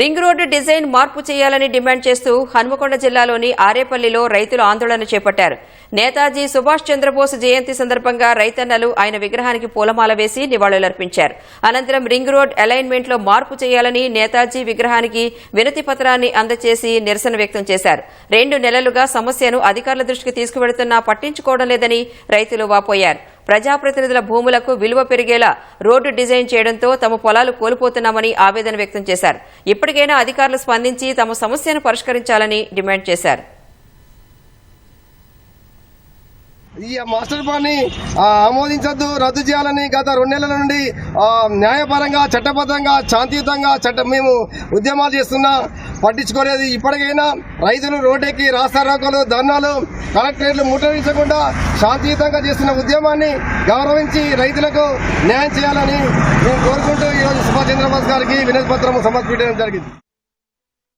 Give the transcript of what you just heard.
Ring road design మార్పు చేయాలని demand చేస్తూ హన్మకొండ జిల్లాలోని ఆరేపల్లిలో రైతులు ఆందోళన చేపట్టారు. నేతాజీ సుభాష్ చంద్రబోస్ జయంతి సందర్భంగా రైతన్నలు ఆయన విగ్రహానికి పూలమాల వేసి నివాళులర్పించారు. అనంతరం రింగ్ రోడ్ అలైన్మెంట్లో మార్పు చేయాలని నేతాజీ విగ్రహానికి వినతి పత్రాన్ని అందజేసి నిరసన వ్యక్తం చేశారు. రెండు నెలలుగా సమస్యను అధికారుల దృష్టికి తీసుకువెడుతున్నా పట్టించుకోవడం లేదని రైతులు వాపోయారు. ప్రజాప్రతినిధుల భూములకు విలువ పెరిగేలా రోడ్డు డిజైన్ చేయడంతో తమ పొలాలు కోల్పోతున్నామని ఆవేదన వ్యక్తం చేశారు. ఇప్పటికైనా అధికారులు స్పందించి తమ సమస్యను పరిష్కరించాలని డిమాండ్ చేశారు. ఈ మాస్టర్ ప్లాన్ని ఆమోదించద్దు రద్దు చేయాలని గత రెండు నెలల నుండి న్యాయపరంగా చట్టబద్ధంగా శాంతియుతంగా చట్ట మేము ఉద్యమాలు చేస్తున్నా పట్టించుకోలేదు. ఇప్పటికైనా రైతులు రోడ్డెక్కి రాస్తారోకలు ధర్నాలు కలెక్టరేట్లు ముట్టడించకుండా శాంతియుతంగా చేస్తున్న ఉద్యమాన్ని గౌరవించి రైతులకు న్యాయం చేయాలని మేము కోరుకుంటూ ఈరోజు సుభాష్ చంద్రబోస్ గారికి వినతి పత్రం సమర్పించడం జరిగింది.